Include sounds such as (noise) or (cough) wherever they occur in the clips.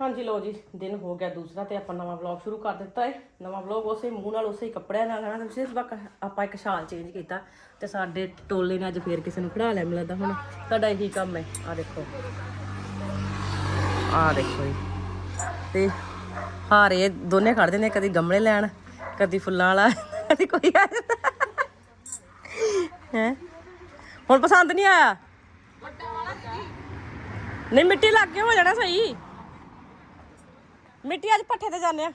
ਹਾਂਜੀ ਲੋ ਜੀ, ਦਿਨ ਹੋ ਗਿਆ ਦੂਸਰਾ ਤੇ ਆਪਾਂ ਨਵਾਂ ਵਲੌਗ ਸ਼ੁਰੂ ਕਰ ਦਿੱਤਾ ਹੈ ਨਵਾਂ ਵਲੌਗ ਉਸੇ ਮੂੰਹ ਨਾਲ, ਉਸੇ ਕੱਪੜਿਆਂ ਨਾਲ ਹੈ ਨਾ ਵਕ ਆਪਾਂ ਇੱਕ ਸ਼ਾਲ ਚੇਂਜ ਕੀਤਾ ਤੇ ਸਾਡੇ ਟੋਲੇ ਨੇ ਅੱਜ ਫੇਰ ਕਿਸੇ ਨੂੰ ਖੜਾ ਲਿਆ ਮੈਨੂੰ ਹੁਣ ਸਾਡਾ ਇਹੀ ਕੰਮ ਹੈ ਆ ਦੇਖੋ। ਆ ਦੇਖੋ ਜੀ। ਤੇ ਹਾਰੇ ਦੋਨੇ ਖੜਦੇ ਨੇ, ਕਦੀ ਗਮਲੇ ਲੈਣ, ਕਦੀ ਫੁੱਲਾਂ ਵਾਲਾ, ਕਦੀ ਕੋਈ ਆ ਹੈ? ਹੁਣ ਪਸੰਦ ਨਹੀਂ ਆਇਆ? ਨਹੀਂ, ਮਿੱਟੀ ਲੱਗ ਕੇ ਹੋ ਜਾਣਾ ਸਹੀ। ਮਿੱਟੀ ਅੱਜ ਪੱਠੇ ਤੇ ਜਾਂਦੇ ਆ।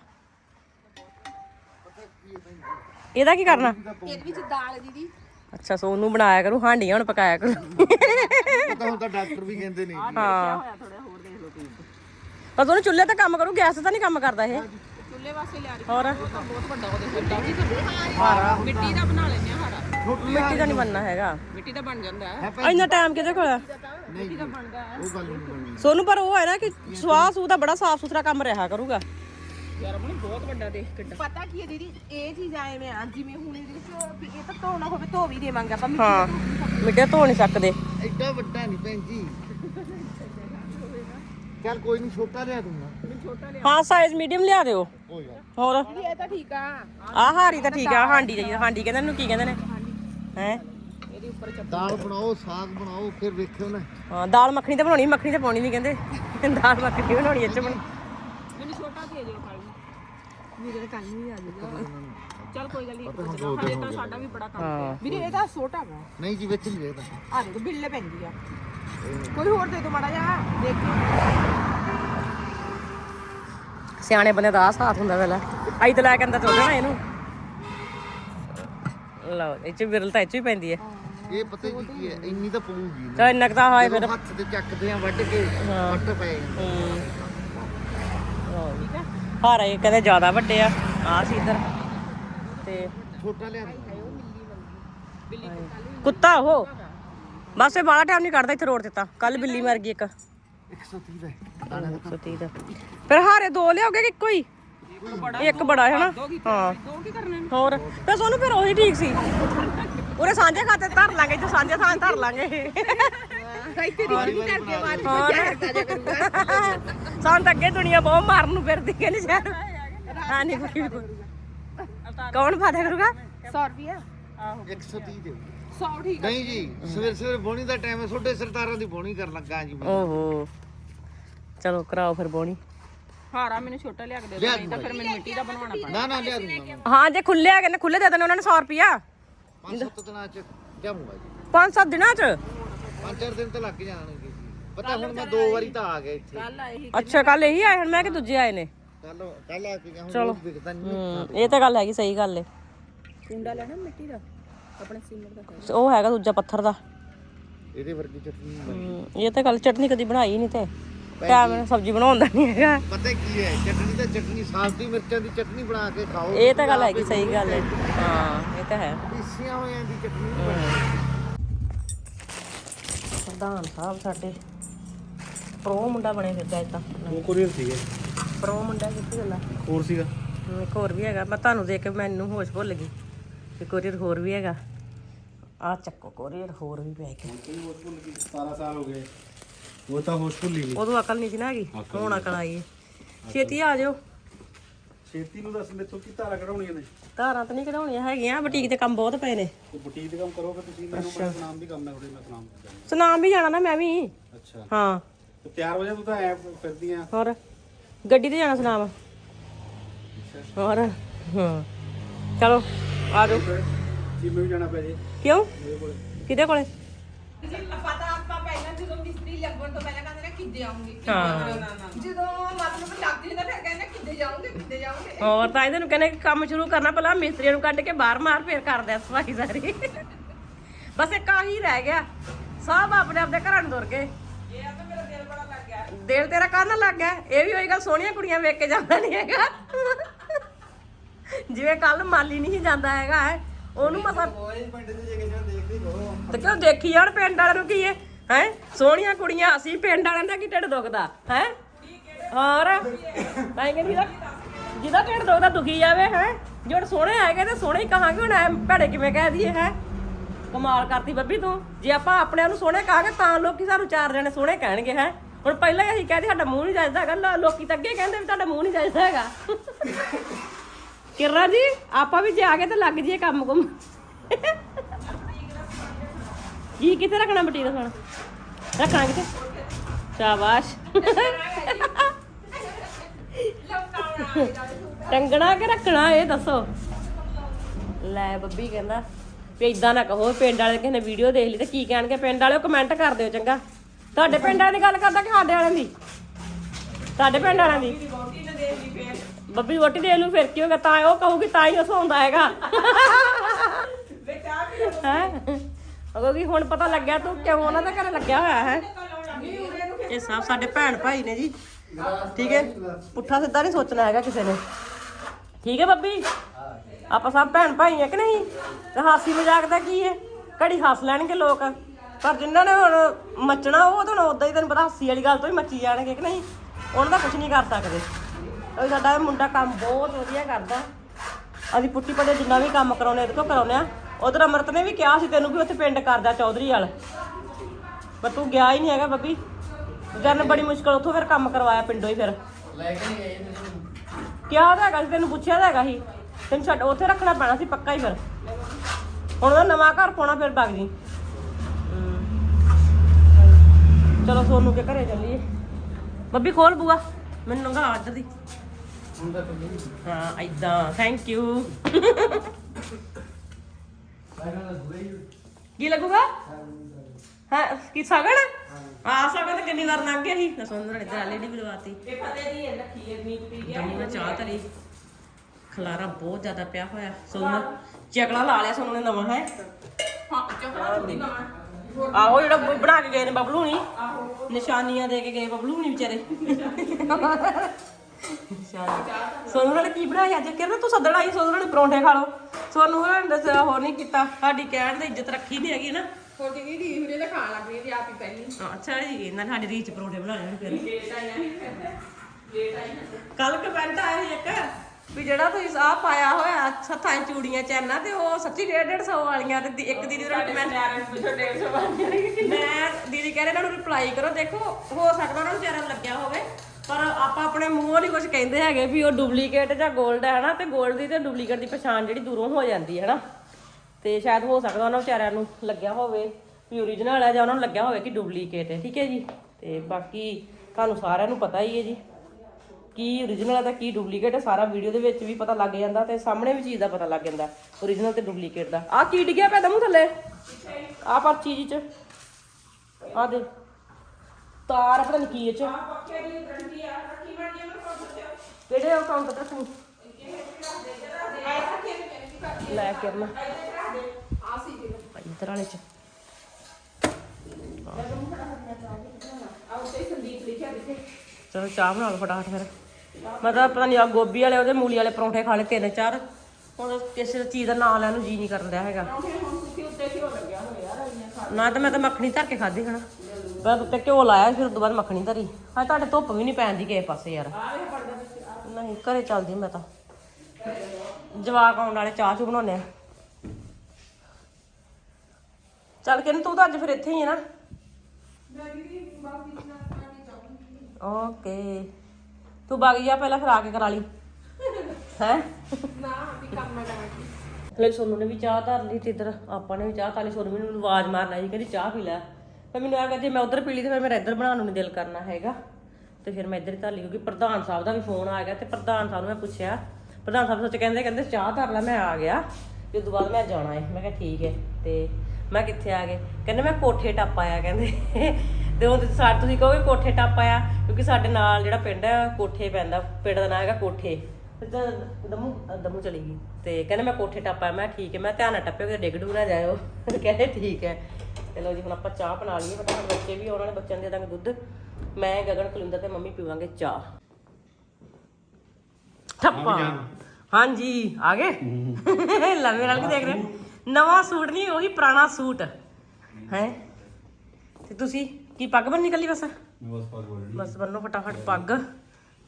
ਇਹਦਾ ਕੀ ਕਰਨਾ? ਇਹਦੇ ਵਿੱਚ ਦਾਲ ਦੀਦੀ। ਅੱਛਾ ਸੋ ਉਹਨੂੰ ਬਣਾਇਆ ਕਰੂ ਹਾਂਡੀਆਂ ਹੁਣ ਪਕਾਇਆ ਕਰੂ। ਉਹ ਤਾਂ ਹੁਣ ਤਾਂ ਡਾਕਟਰ ਵੀ ਕਹਿੰਦੇ ਨੇ। ਹਾਂ। ਪਰ ਉਹਨੂੰ ਚੁੱਲ੍ਹੇ ਤੇ ਕੰਮ ਕਰੂ ਗੈਸ ਤੇ ਤਾਂ ਨਹੀਂ ਕੰਮ ਕਰਦਾ ਇਹ। ਚੁੱਲ੍ਹੇ ਵਾਸਤੇ ਲਿਆ ਰਹੀ ਹੋਰ? ਬਹੁਤ ਵੱਡਾ ਉਹਦੇ ਵੱਡਾ ਜੀ ਹਾਰਾ ਮਿੱਟੀ ਦਾ ਬਣਾ ਲੈਂਦੇ ਆ ਹਾਰਾ। ਮਿੱਟੀ ਦਾ ਨਹੀਂ ਬਣਨਾ ਹੈਗਾ। ਮਿੱਟੀ ਦਾ ਬਣ ਜਾਂਦਾ ਹੈ। ਇੰਨਾ ਟਾਈਮ ਕਿਹਦੇ ਕੋਲ ਆ? ਨਹੀਂ ਜੀ, ਉਹ ਗੱਲ ਨਹੀਂ ਬਣਨੀ ਸੋਨੂੰ ਪਰ ਉਹ ਹੈ ਨਾ ਕਿ ਸਵਾਹ ਸੂ ਦਾ ਬੜਾ ਸਾਫ਼ ਸੁਥਰਾ ਕੰਮ ਰਿਹਾ ਕਰੂਗਾ। ਯਾਰ ਆਪਣੀ ਬਹੁਤ ਵੱਡਾ ਦੇਖ ਕਿੱਡਾ ਪਤਾ ਕੀ ਹੈ ਦੀਦੀ ਇਹ ਚੀਜ਼ ਐਵੇਂ ਆ ਜਿਵੇਂ ਹੁਣ ਇਹਦੇ ਵਿੱਚ ਇਹ ਤਾਂ ਧੋਣਾ ਹੋਵੇ ਧੋ ਵੀ ਦੇਵਾਂਗੇ ਆਪਾਂ ਮਿੱਟੀ ਹਾਂ। ਮਿੱਟੀ ਧੋ ਨਹੀਂ ਸਕਦੇ। ਐਡਾ ਵੱਡਾ ਨਹੀਂ ਭੈਣ ਜੀ। ਚੱਲ ਕੋਈ ਨਹੀਂ ਛੋਟਾ ਲਿਆ ਦੂੰਗਾ। ਹਾਂ ਸਾਈਜ਼ ਮੀਡੀਅਮ ਲਿਆ ਦਿਓ। ਹੋਰ? ਇਹ ਤਾਂ ਠੀਕ ਆ। ਆਹ ਹਾਰੀ ਤਾਂ ਠੀਕ ਆ ਹਾਂਡੀ ਜਾਈ ਹਾਂਡੀ ਕਹਿੰਦੇ ਇਹਨੂੰ ਕੀ ਕਹਿੰਦੇ ਨੇ? ਹੈ? ਇਹਦੇ ਦਾਲ ਬਣਾਓ ਸਾਗ ਬਣਾਓ ਫਿਰ ਵੇਖਿਓ ਨਾ। ਹਾਂ ਦਾਲ ਮੱਖਣੀ ਤਾਂ ਬਣਾਉਣੀ ਮੱਖਣੀ ਤਾਂ ਪਾਉਣੀ ਨਹੀਂ ਕਹਿੰਦੇ। ਦਾਲ ਮੱਖਣੀ ਬਣਾਉਣੀ ਚ ਬਣ। ਮੈਨੂੰ ਛੋਟਾ ਦੇ ਦਿਓ ਕੱਲ ਨੂੰ ਵੀਰੇ ਕੱਲ ਨੂੰ ਹੀ ਆ ਜਾਊਗਾ। ਚੱਲ ਕੋਈ ਗੱਲ ਨਹੀਂ ਹਲੇ ਤਾਂ ਸਾਡਾ ਵੀ ਬੜਾ ਕੰਮ ਹੈ। ਵੀਰੇ ਇਹ ਤਾਂ ਛੋਟਾ ਵਾ। ਨਹੀਂ ਜੀ ਵਿੱਚ ਨਹੀਂ ਵੇਖਦਾ ਆ ਦੇਖੋ ਬਿੱਲੇ ਪੈਂਦੀ ਆ। ਕੋਈ ਹੋਰ ਦੇ ਦੋ ਮਾੜਾ ਜਿਹਾ ਦੇਖ ਸਿਆਣੇ ਬੰਦੇ ਦਾ ਸਾਥ ਹੁੰਦਾ ਵੇਲਾ ਆਈ ਤਾਂ ਲੈ ਕੇ ਅੰਦਰ ਚੋਲ ਜਾਣਾ ਇਹਨੂੰ। ਲਓ ਇਹ ਚ ਵਿਰਲ ਤਾਂ ਇਹ ਚ ਵੀ ਪੈਂਦੀ ਹੈ। ਇਹ ਪਤਾ ਕੀ ਕੀ ਹੈ ਇੰਨੀ ਤਾਂ ਪਊਗੀ ਨਾ। ਚਾ ਇੰਨਾ ਕੁ ਤਾਂ ਹਾਏ ਫਿਰ। ਜਦੋਂ ਹੱਥ ਤੇ ਚੱਕਦੇ ਆ ਵੱਢ ਕੇ ਵੱਟ ਪਏ ਠੀਕ ਹੈ। ਹਾਰਾ ਇਹ ਕਹਿੰਦੇ ਜ਼ਿਆਦਾ ਵੱਡੇ ਆ। ਆ ਸੀ ਇੱਧਰ। ਤੇ ਛੋਟਾ ਲਿਆ ਕੁੱਤਾ ਉਹ। ਬਸ ਇਹ ਬਾਹਲਾ ਟਾਈਮ ਨਹੀਂ ਕੱਢਦਾ ਇੱਥੇ ਰੋਡ ਤੇ ਤਾਂ। ਕੱਲ ਬਿੱਲੀ ਮਰ ਗਈ ਇੱਕ। 130 ਦਾ ਹੈ। 130 ਦਾ। ਫਿਰ ਹਾਰੇ ਦੋ ਲਿਆਓਗੇ ਕਿ ਇੱਕੋ ਹੀ? ਇੱਕ ਬੜਾ ਹੈ ਨਾ? ਹਾਂ। ਦੋ ਕੀ ਕਰਨੇ ਨੇ? ਹੋਰ? ਤੇ ਸੋਨੂੰ ਫਿਰ ਉਹੀ ਠੀਕ ਸੀ। ਉਰੇ ਸਾਂਝੇ ਖਾਤੇ ਧਰ ਲਾਂਗੇ ਇੱਥੇ ਸਾਂਝੇ ਥਾਂ ਧਰ ਲਾਂਗੇ। ਦੀ ਕਰਕੇ ਸਾਨੂੰ ਤਾਂ ਅੱਗੇ ਦੁਨੀਆ ਬਹੁਤ ਮਾਰਨ ਨੂੰ ਫਿਰਦੀ ਕਹਿੰਦੀ ਸ਼ਹਿਰ ਹਾਂ ਨਹੀਂ ਕੋਈ। ਕੌਣ ਫਾਦਾ ਕਰੂਗਾ? 100 ਰੁਪਿਆ 130 ਦਿਓ 100 ਠੀਕ ਨਹੀਂ ਜੀ ਸਵੇਰ ਸਵੇਰ ਬੋਣੀ ਦਾ ਟਾਈਮ ਹੈ ਛੋਟੇ ਸਰਦਾਰਾਂ ਦੀ ਬੋਣੀ ਕਰਨ ਲੱਗਾ ਜੀ। ਓਹੋ। ਚਲੋ ਕਰਾਓ ਫਿਰ ਬੋਣੀ। ਹਾਰਾ ਮੈਨੂੰ ਛੋਟਾ ਲਿਆ ਕੇ ਦੇ ਦਿਓ ਨਹੀਂ ਤਾਂ ਫਿਰ ਮੈਨੂੰ ਮਿੱਟੀ ਦਾ ਬਣਾਉਣਾ ਪੈਣਾ। ਨਾ ਨਾ ਲਿਆ ਦੂੰਗਾ ਮੈਂ ਹਾਂ ਜੇ ਖੁੱਲੇ ਆ ਕਹਿੰਦੇ ਖੁੱਲੇ ਦੇ ਦੇਣੇ ਉਹਨਾਂ ਨੇ 100 ਰੁਪਿਆ ਪੰਜ ਸੱਤ ਦਿਨਾਂ ਚ ਜੀ। ਪੰਜ ਸੱਤ ਦਿਨਾਂ ਚ? ਪੰਜ ਚਾਰ ਦਿਨ ਤਾਂ ਲੱਗ ਜਾਣਗੇ ਜੀ। ਪਤਾ ਹੁਣ ਮੈਂ ਦੋ ਵਾਰੀ ਤਾਂ ਆ ਗਿਆ ਇੱਥੇ। ਕੱਲ ਇਹੀ ਅੱਛਾ ਕੱਲ ਇਹੀ ਆਏ ਹੁਣ ਮੈਂ ਕਿ ਦੂਜੇ ਆਏ ਨੇ। ਕੱਲ ਕੱਲ ਆ ਕੇ ਗਿਆ ਹੁਣ ਦਿਖਦਾ ਨਹੀਂ ਇਹ ਤਾਂ ਗੱਲ ਹੈਗੀ ਸਹੀ ਗੱਲ ਏ। ਕੁੰਡਾ ਲੈਣਾ ਮਿੱਟੀ ਦਾ? ਆਪਣੇ ਸੀਮਰ ਦਾ ਉਹ ਹੈਗਾ ਦੂਜਾ ਪੱਥਰ ਦਾ। ਇਹਦੇ ਵਰਗੀ ਚਟਨੀ ਇਹ ਤਾਂ ਗੱਲ ਚਟਨੀ ਕਦੀ ਬਣਾਈ ਨਹੀਂ ਤੇ। ਟਾਈਮ ਨਾਲ ਸਬਜ਼ੀ ਬਣਾਉਣ ਦਾ ਨਹੀਂ ਹੈਗਾ। ਪਤਾ ਕੀ ਹੈ ਚਟਨੀ ਤਾਂ ਚਟਨੀ ਸਾਲਤੀ ਮਿਰਚਾਂ ਦੀ ਚਟਨੀ ਬਣਾ ਕੇ ਖਾਓ। ਇਹ ਤਾਂ ਗੱਲ ਹੈਗੀ ਸਹੀ ਗੱਲ ਏ ਹਾਂ ਇਹ ਤਾਂ ਹੈ। ਪੀਸੀਆਂ ਹੋਇਆਂ ਦੀ ਚਟਨੀ। ਪ੍ਰਧਾਨ ਸਾਹਿਬ ਸਾਡੇ। ਪ੍ਰੋ ਮੁੰਡਾ ਬਣੇ ਫਿਰਦਾ ਇਹ ਤਾਂ। ਉਹ ਕੋਰੀਅਰ ਸੀਗੇ। ਪ੍ਰੋ ਮੁੰਡਾ ਕਿੱਥੇ ਗੱਲਾਂ ਹੋਰ ਸੀਗਾ। ਇੱਕ ਹੋਰ ਵੀ ਹੈਗਾ। ਮੈਂ ਤੁਹਾਨੂੰ ਦੇਖ ਕੇ ਮੈਨੂੰ ਹੋਸ਼ ਭੁੱਲ ਗਈ ਕਿ ਕੋਰੀਅਰ ਹੋਰ ਵੀ ਹੈਗਾ। ਆ ਚੱਕੋ ਕੋਰੀਅਰ ਹੋਰ ਵੀ ਪੈ ਗਿਆ। 17 ਸਾਲ ਹੋ ਗਏ। ਉਹ ਤਾਂ ਹੋਸਟਲ ਲਈ ਉਦੋਂ ਅਕਲ ਨਹੀਂ ਸੀ ਨਾ ਹੈਗੀ। ਹੁਣ ਅਕਲ ਆਈ ਏ। ਛੇਤੀ ਆ ਜਾਓ ਛੇਤੀ ਨੂੰ ਦੱਸ ਮੇਥੋਂ ਕੀ ਧਾਰਾ ਕਢਾਉਣੀਆਂ ਨੇ? ਧਾਰਾਂ ਤਾਂ ਨਹੀਂ ਕਢਾਉਣੀਆਂ ਹੈਗੀਆਂ ਬੁਟੀਕ ਤੇ ਕੰਮ ਬਹੁਤ ਪਏ ਨੇ। ਤੇ ਬੁਟੀਕ ਦੇ ਕੰਮ ਕਰੋਗੇ ਤੁਸੀਂ ਮੈਨੂੰ ਬੜਾ ਨਾਮ ਵੀ ਕੰਮ ਹੈ ਉਹਦੇ ਮੈਂ ਕਰਦਾ ਸੁਨਾਮ ਵੀ ਜਾਣਾ ਨਾ ਮੈਂ ਵੀ। ਅੱਛਾ। ਹਾਂ। ਤੇ ਤਿਆਰ ਹੋ ਜਾ ਤੂੰ ਤਾਂ ਐ ਫਿਰਦੀ ਆ। ਹੋਰ? ਗੱਡੀ ਤੇ ਜਾਣਾ ਸੁਨਾਮ। ਹੋਰ? ਹਾਂ। ਚਲੋ ਆ ਜਾਓ। ਜਿੰਮੇ ਵੀ ਜਾਣਾ ਪੈ ਜੇ। ਕਿਉਂ? ਕਿਹਦੇ ਕੋਲੇ? ਪਤਾ ਆਪਾਂ ਪਹਿਲਾਂ ਜਦੋਂ ਮਿਸਤਰੀ ਲੱਗਣ ਤੋਂ ਪਹਿਲਾਂ ਕਹਿੰਦੇ ਨੇ ਕਿੱਦੇ ਆਉਂਗੇ? ਹਾਂ। ਜਦੋਂ ਮਤਲਬ ਲੱਗ ਜਾਂਦਾ ਫਿਰ ਕਹਿੰਦੇ ਕਿੱਦੇ ਜਾਉਂਗੇ ਕਿੱਦੇ ਜਾਉਂਗੇ ਹੋਰ ਤਾਂ ਇਹਦੇ ਨੂੰ ਕਹਿੰਦੇ ਕਿ ਕੰਮ ਸ਼ੁਰੂ ਕਰਨਾ ਪਹਿਲਾਂ ਮਿਸਤਰੀਆਂ ਨੂੰ ਕੱਢ ਕੇ ਬਾਹਰ ਮਾਰ ਫੇਰ ਕਰਦੇ ਆ ਸਫ਼ਾਈ ਸਾਰੀ। ਬਸ ਇੱਕ ਆਹੀ ਰਹਿ ਗਿਆ। ਸਭ ਆਪਣੇ ਆਪਣੇ ਘਰਾਂ ਨੂੰ ਤੁਰ ਗਏ। ਇਹ ਆ ਤਾਂ ਮੇਰਾ ਦਿਲ ਬੜਾ ਲੱਗ ਗਿਆ। ਦਿਲ ਤੇਰਾ ਕੰਨ ਲੱਗ ਗਿਆ। ਇਹ ਵੀ ਉਹੀ ਗੱਲ ਸੋਹਣੀਆਂ ਕੁੜੀਆਂ ਵੇਖ ਕੇ ਜਾਂਦਾ ਨਹੀਂ ਹੈਗਾ। ਜਿਵੇਂ ਕੱਲ ਮਾਲੀ ਨਹੀਂ ਸੀ ਜਾਂਦਾ ਹੈਗਾ ਹੈ ਉਹਨੂੰ ਮਸਾ ਤੇ ਕਿਉਂ ਦੇਖੀ ਜਾਣ ਪਿੰਡ ਵਾਲਿਆਂ ਨੂੰ ਕੀ ਹੈ ਹੈ? ਸੋਹਣੀਆਂ ਕੁੜੀਆਂ ਅਸੀਂ ਪਿੰਡ ਵਾਲਿਆਂ ਦਾ ਕੀ ਢਿੱਡ ਦੁਖਦਾ? ਹੈ? ਹੋਰ? ਤਾਂ ਕਹਿੰਦੀ ਜਿਹਦਾ ਜਿਹਦਾ ਢਿੱਡ ਦੁਖਦਾ ਦੁਖੀ ਜਾਵੇ ਹੈ? ਜਿਹੜੇ ਸੋਹਣੇ ਆਏਗੇ ਤੇ ਸੋਹਣੇ ਹੀ ਕਹਾਂਗੇ ਹੁਣ ਐ ਭੈੜੇ ਕਿਵੇਂ ਕਹਿ ਦਈਏ ਹੈ? ਕਮਾਲ ਕਰਤੀ ਬੱਬੀ ਤੂੰ। ਜੇ ਆਪਾਂ ਆਪਣੇ ਆਪ ਨੂੰ ਸੋਹਣੇ ਕਹਾਂਗੇ ਤਾਂ ਲੋਕੀ ਸਾਨੂੰ ਚਾਰ ਜਣੇ ਸੋਹਣੇ ਕਹਿਣਗੇ ਹੈ? ਹੁਣ ਪਹਿਲਾਂ ਹੀ ਅਸੀਂ ਕਹਿੰਦੇ ਸਾਡਾ ਮੂੰਹ ਨਹੀਂ ਜਾਇਦਾ ਹੈਗਾ। ਲੋ- ਲੋਕੀ ਤਾਂ ਅੱਗੇ ਕਹਿੰਦੇ ਵੀ ਤੁਹਾਡਾ ਮੂੰਹ ਨਹੀਂ ਜਾਇਦਾ ਹੈਗਾ। ਕਿਰਨ ਜੀ, ਆਪਾਂ ਵੀ ਜਾ ਕੇ ਤੇ ਲੱਗ ਜੀਏ ਕੰਮ ਕੁਮ। ਕੀ ਕਿੱਥੇ ਰੱਖਣਾ ਬਟੀਕ ਹੁਣ? ਰੱਖਣਾ ਕਿੱਥੇ? ਸ਼ਾਬਾਸ਼। ਟੰਗਣਾ ਕਿ ਰੱਖਣਾ ਇਹ ਦੱਸੋ? ਲੈ ਬੱਬੀ ਕਹਿੰਦਾ ਵੀ ਇਦਾਂ ਨਾ ਕਹੋ, ਪਿੰਡ ਵਾਲੇ ਕਿਸੇ ਨੇ ਵੀਡੀਓ ਦੇਖ ਲਈ ਤੇ ਕੀ ਕਹਿਣਗੇ? ਪਿੰਡ ਵਾਲਿਓ ਕਮੈਂਟ ਕਰ ਦਿਓ ਚੰਗਾ। ਤੁਹਾਡੇ ਪਿੰਡ ਵਾਲਿਆਂ ਦੀ ਗੱਲ ਕਰਦਾ ਕਿ ਸਾਡੇ ਵਾਲਿਆਂ ਦੀ? ਤੁਹਾਡੇ ਪਿੰਡ ਵਾਲਿਆਂ ਦੀ? ਬੱਬੀ ਵੋਟੀ ਦੇ ਨੂੰ ਫਿਰ ਕੀ ਹੋਗਾ ਤਾਂ ਉਹ ਕਹੂਗੀ, ਤਾਂ ਹੀ ਉਹ ਸੌਂਦਾ ਹੈਗਾ। ਹੈ? ਅਗੋਗੀ ਹੁਣ ਪਤਾ ਲੱਗਿਆ ਤੂੰ ਕਿਉਂ ਉਹਨਾਂ ਦੇ ਘਰ ਲੱਗਿਆ ਹੋਇਆ ਹੈ। ਇਹ ਸਭ ਸਾਡੇ ਭੈਣ ਭਾਈ ਨੇ ਜੀ। ਠੀਕ ਹੈ? ਪੁੱਠਾ ਸਿੱਧਾ ਨਹੀਂ ਸੋਚਣਾ ਹੈਗਾ ਕਿਸੇ ਨੇ। ਠੀਕ ਹੈ ਬੱਬੀ? ਆਪਾਂ ਸਭ ਭੈਣ ਭਾਈ ਆ ਕਿ ਨਹੀਂ? ਤੇ ਹਾਸੀ ਮਜ਼ਾਕ ਦਾ ਕੀ ਹੈ? ਘੜੀ ਹੱਸ ਲੈਣਗੇ ਲੋਕ। ਪਰ ਜਿਨ੍ਹਾਂ ਨੇ ਹੁਣ ਮੱਚਣਾ ਉਹ ਤਾਂ ਉਦਾਂ ਹੀ ਤੈਨੂੰ ਪਤਾ ਹਾਸੀ ਵਾਲੀ ਗੱਲ ਤੋਂ ਹੀ ਮੱਚੀ ਜਾਣਗੇ ਕਿ ਨਹੀਂ? ਉਹਨਾਂ ਦਾ ਕੁਝ ਨਹੀਂ ਕਰ ਸਕਦੇ। ਉਹ ਸਾਡਾ ਮੁੰਡਾ ਕੰਮ ਬਹੁਤ ਵਧੀਆ ਕਰਦਾ। ਅਸੀਂ ਪੁੱਟੀ ਪੜੇ ਜਿੰਨਾ ਵੀ ਕੰਮ ਕਰਾਉਨੇ ਇਹਦੇ ਕੋਲ ਕਰਾਉਨੇ ਆ ਉਧਰ ਅਮਰਤ ਨੇ ਵੀ ਕਿਹਾ ਸੀ ਤੈਨੂੰ ਵੀ ਉੱਥੇ ਪਿੰਡ ਕਰਦਾ ਚੌਧਰੀ ਵਾਲ। ਪਰ ਤੂੰ ਗਿਆ ਹੀ ਨਹੀਂ ਹੈਗਾ ਬੱਬੀ ਜਨ ਬੜੀ ਮੁਸ਼ਕਲ ਉੱਥੋਂ ਫਿਰ ਕੰਮ ਕਰਵਾਇਆ ਪਿੰਡੋਂ ਹੀ ਫਿਰ। ਲੈ ਕੇ ਨਹੀਂ ਗਏ ਮੈਨੂੰ ਕਿਹਾ ਤਾਂ ਹੈਗਾ ਸੀ ਤੈਨੂੰ ਪੁੱਛਿਆ ਤਾਂ ਹੈਗਾ ਸੀ। ਤੈਨੂੰ ਛੱਡ ਉੱਥੇ ਰੱਖਣਾ ਪੈਣਾ ਸੀ ਪੱਕਾ ਹੀ ਫਿਰ। ਹੁਣ ਉਹਦਾ ਨਵਾਂ ਘਰ ਪਾਉਣਾ ਫਿਰ ਵਗ ਜੀ। ਚਲੋ ਸੋਨੂ ਕੇ ਘਰੇ ਚੱਲੀਏ। ਬੱਬੀ ਖੋਲ ਬੂਆ ਮੈਨੂੰ ਨੰਗਾ ਅੱਧ ਦੀ। ਹਾਂ ਇਦਾਂ ਥੈਂਕ ਯੂ ਕੀ ਲੱਗੂਗਾ? ਹਾਂ, ਕੀ ਸਗਣ? ਆ ਸਗਣ ਕਿੰਨੀ ਵਾਰ ਲੰਘ ਗਿਆ ਸੀ। ਨਾ ਸੁਣ ਐਲਈਡੀ ਵੀ ਲਵਾਤੀ ਇਹ ਫਤਿਹ ਦੀ ਰੱਖੀ ਹੈ ਮੀਟ ਪੀ ਗਿਆ ਮੈਂ ਚਾਹ ਧਰੀ। ਖਲਾਰਾ ਬਹੁਤ ਜ਼ਿਆਦਾ ਪਿਆ ਹੋਇਆ। ਸੋਨੂੰ ਚਕਲਾ ਲਾ ਲਿਆ, ਸੋਨੂੰ ਨੇ ਨਵਾਂ, ਹੈ? ਹਾਂ ਚੱਕਣਾ ਥੋੜੀ ਨਾ ਆਹੋ, ਜਿਹੜਾ ਬਣਾ ਕੇ ਗਏ ਨੇ ਬਬਲੂ ਨਹੀਂ ਨਿਸ਼ਾਨੀਆਂ ਦੇ ਕੇ ਗਏ ਬਬਲੂ ਨਹੀਂ ਵਿਚਾਰੇ। ਸੋਨੂੰ ਨੇ ਕੀ ਬਣਾਇਆ ਅੱਜ? ਕਹਿੰਦਾ ਤੂੰ ਸੱਦਣ ਆਈ ਸੋਨੂੰ ਨੇ ਪਰੌਂਠੇ ਖਾ ਲਓ। ਸੋਨੂੰ ਹੋਰਾਂ ਨੇ ਦੱਸਿਆ ਹੋਰ ਨਹੀਂ ਕੀਤਾ। ਸਾਡੀ ਕਹਿਣ ਦੀ ਇੱਜ਼ਤ ਰੱਖੀ ਨਹੀਂ ਹੈਗੀ ਨਾ। ਛੋਟੀ ਜੀ ਦੀ ਹੁਣੇ ਤਾਂ ਖਾਣ ਲੱਗ ਗਈ ਤੇ ਆਪ ਹੀ ਪਹਿਲੀ। ਅੱਛਾ ਜੀ ਇਹਨਾਂ ਨੇ ਸਾਡੀ ਰੀਚ ਪਰੌਂਠੇ ਬਣਾ ਲੈਣੇ ਫਿਰ। ਕੱਲ ਕਮੈਂਟ ਆਇਆ ਸੀ ਇੱਕ ਵੀ ਜਿਹੜਾ ਤੁਸੀਂ ਆਹ ਪਾਇਆ ਹੋਇਆ 'ਚ ਚੂੜੀਆਂ ਚੈਨਾ ਤੇ ਉਹ ਸੱਚੀ 150 ਵਾਲੀਆਂ ਤੇ ਇੱਕ ਦੀਦੀ ਦਾ ਕਮੈਂਟ ਮੈਂ ਦੀਦੀ ਕਹਿੰਦੇ ਇਹਨਾਂ ਨੂੰ ਰਿਪਲਾਈ ਕਰੋ ਦੇਖੋ ਹੋ ਸਕਦਾ ਉਹਨਾਂ ਨੂੰ ਲੱਗਿਆ ਹੋਵੇ। ਪਰ ਆਪਾਂ ਆਪਣੇ ਮੂੰਹੋਂ ਨਹੀਂ ਕੁਝ ਕਹਿੰਦੇ ਹੈਗੇ ਵੀ ਉਹ ਡੁਪਲੀਕੇਟ ਜਾਂ 골ਡ ਹੈ ਨਾ ਤੇ 골ਡ ਦੀ ਤੇ ਡੁਪਲੀਕੇਟ ਦੀ ਪਛਾਣ ਜਿਹੜੀ ਦੂਰੋਂ ਹੋ ਜਾਂਦੀ ਹੈ ਨਾ ਤੇ ਸ਼ਾਇਦ ਹੋ ਸਕਦਾ ਉਹਨਾਂ ਵਿਚਾਰਿਆਂ ਨੂੰ ਲੱਗਿਆ ਹੋਵੇ ਵੀ ਓਰੀਜਨਲ ਹੈ ਜਾਂ ਉਹਨਾਂ ਨੂੰ ਲੱਗਿਆ ਹੋਵੇ ਕਿ ਡੁਪਲੀਕੇਟ ਹੈ, ਠੀਕ ਹੈ ਜੀ? ਤੇ ਬਾਕੀ ਤੁਹਾਨੂੰ ਸਾਰਿਆਂ ਨੂੰ ਪਤਾ ਹੀ ਹੈ ਜੀ ਕੀ ਓਰੀਜਨਲ ਹੈ ਤਾਂ ਕੀ ਡੁਪਲੀਕੇਟ ਹੈ, ਸਾਰਾ ਵੀਡੀਓ ਦੇ ਵਿੱਚ ਵੀ ਪਤਾ ਲੱਗ ਜਾਂਦਾ ਤੇ ਸਾਹਮਣੇ ਵੀ ਚੀਜ਼ ਦਾ ਪਤਾ ਲੱਗ ਜਾਂਦਾ ਓਰੀਜਨਲ ਤੇ ਡੁਪਲੀਕੇਟ ਦਾ। ਆਹ ਕੀ ਡਿੱਗਿਆ ਪਿਆ ਦਮੂ ਥੱਲੇ? ਆਹ ਪਰਚੀ ਜੀ ਚ। ਆ ਦੇ ਤਾਰ ਪਤਾ ਨਹੀਂ ਕੀ ਇਹ ਚ। ਕਿਹੜੇ ਉਹ ਕਾਊਂਟਰ ਤੇ ਤੂੰ ਲੈ ਕੇ ਆਉਣਾ ਇੱਧਰ ਵਾਲੇ ਚ। ਚਲੋ ਚਾਹ ਬਣਾ ਲਓ ਫਟਾਫਟ ਫਿਰ। ਮੈਂ ਤਾਂ ਪਤਾ ਨਹੀਂ ਆ ਗੋਭੀ ਵਾਲੇ ਉਹਦੇ ਮੂਲੀ ਵਾਲੇ ਪਰੌਂਠੇ ਖਾ ਲਏ ਤਿੰਨ ਚਾਰ। ਹੁਣ ਕਿਸੇ ਚੀਜ਼ ਦਾ ਨਾਂ ਲੈਣ ਨੂੰ ਜੀ ਨਹੀਂ ਕਰਨ ਰਿਹਾ ਹੈਗਾ। ਨਾ ਤਾਂ ਮੈਂ ਤਾਂ ਮੱਖਣੀ ਧਰ ਕੇ ਖਾਧੀ ਹਨਾ। ਮੈਂ ਉੱਤੇ ਘਿਓ ਲਾਇਆ ਫਿਰ ਉਸ ਤੋਂ ਬਾਅਦ ਮੱਖਣੀ ਧਰੀ। ਹਾਂ ਤੁਹਾਡੇ ਧੁੱਪ ਵੀ ਨਹੀਂ ਪੈਂਦੀ ਕਿਸੇ ਪਾਸੇ ਯਾਰ। ਨਹੀਂ, ਘਰੇ ਚੱਲਦੀ ਮੈਂ ਤਾਂ। ਜਵਾਕ ਆਉਣ ਵਾਲੇ, ਚਾਹ ਚੂ ਬਣਾਉਣੇ ਆ। ਚੱਲ ਕਿਰਨ, ਤੂੰ ਤਾਂ ਅੱਜ ਫਿਰ ਇੱਥੇ ਹੀ ਹੈ ਨਾ। ਓਕੇ। ਤੂੰ ਬਾਗੀ ਜਾ, ਪਹਿਲਾਂ ਫਿਰ ਆ ਕੇ ਕਰਾ ਲਈ। ਹੈ? ਨਾ ਹਲੇ ਸੋਨੂੰ ਨੇ ਵੀ ਚਾਹ ਧਰ ਲਈ ਤੇ ਇਧਰ ਆਪਾਂ ਨੇ ਵੀ ਚਾਹ ਤਾਲੀ ਸੋਨੂੰ ਮੈਨੂੰ ਆਵਾਜ਼ ਮਾਰਨ ਆਈ ਕਹਿੰਦੀ ਚਾਹ ਪੀ ਲੈ। ਫਿਰ ਮੈਨੂੰ ਆ ਜੇ ਮੈਂ ਉਧਰ ਪੀ ਲਈ ਤੇ ਫਿਰ ਮੇਰਾ ਇੱਧਰ ਬਣਾਉਣ ਨੂੰ ਨਹੀਂ ਦਿਲ ਕਰਨਾ ਹੈਗਾ। ਤੇ ਫਿਰ ਮੈਂ ਇੱਧਰ ਹੀ ਧਰ ਕਿਉਂਕਿ ਪ੍ਰਧਾਨ ਸਾਹਿਬ ਦਾ ਵੀ ਫੋਨ ਆ ਗਿਆ ਤੇ ਪ੍ਰਧਾਨ ਸਾਹਿਬ ਨੂੰ ਮੈਂ ਪੁੱਛਿਆ। ਪ੍ਰਧਾਨ ਸਾਹਿਬ ਸੱਚ ਕਹਿੰਦੇ ਕਹਿੰਦੇ ਚਾਹ ਧਰ ਲੈ, ਮੈਂ ਆ ਗਿਆ। ਤੇ ਉਦੋਂ ਬਾਅਦ ਮੈਂ ਜਾਣਾ ਹੈ ਮੈਂ ਕਿਹਾ ਠੀਕ ਹੈ ਤੇ ਮੈਂ ਕਿੱਥੇ ਆ ਗਏ? ਕਹਿੰਦੇ ਮੈਂ ਕੋਠੇ ਟੱਪ ਆਇਆ, ਕਹਿੰਦੇ। ਤੇ ਹੁਣ ਤੁਸੀਂ ਸਾ- ਤੁਸੀਂ ਕਹੋਗੇ ਕੋਠੇ ਟੱਪ ਆਇਆ, ਕਿਉਂਕਿ ਸਾਡੇ ਨਾਲ ਜਿਹੜਾ ਪਿੰਡ ਹੈ ਕੋਠੇ ਪੈਂਦਾ, ਪਿੰਡ ਦਾ ਨਾਂ ਹੈਗਾ ਕੋਠੇ। ਤੇ ਦ- ਦਮੂ ਦਮੂ ਚਲੀ ਗਈ ਤੇ ਕਹਿੰਦੇ ਮੈਂ ਕੋਠੇ ਟੱਪ ਮੈਂ ਠੀਕ ਹੈ ਮੈਂ ਧਿਆਨ ਨਾਲ ਟੱਪਿਓ ਕਿ ਡਿੱਗ ਡੁੱਗ ਨਾ ਜਾਇਓ। (laughs) ਕਹਿੰਦੇ ਠੀਕ ਹੈ। ਚਲੋ ਜੀ ਹੁਣ ਆਪਾਂ ਚਾਹ ਬਣਾ ਲਈਏ ਫਟਾਫਟ ਬੱਚੇ ਵੀ ਉਹਨਾਂ ਨੇ ਬੱਚਿਆਂ ਦੇ ਦਾਂਗੇ ਦੁੱਧ। ਮੈਂ ਗਗਨ ਕੁਲਿੰਦਰ ਤੇ ਮੰਮੀ ਪੀਵਾਂਗੇ ਚਾਹ। ਠੱਪਾ। ਹਾਂਜੀ ਆ ਗਏ? (laughs) ਲੰਮੇ ਨਾਲ ਕੀ ਦੇਖ ਰਹੇ? ਨਵਾਂ ਸੂਟ ਨਹੀਂ ਉਹੀ ਪੁਰਾਣਾ ਸੂਟ। ਹੈ? ਤੇ ਤੁਸੀਂ ਕੀ ਪੱਗ ਬੰਨੀ ਕੱਲੀ ਬਸ? ਬਸ ਪਾ ਗੋਲ ਬਸ ਬੰਨੋ ਫਟਾਫਟ ਪੱਗ।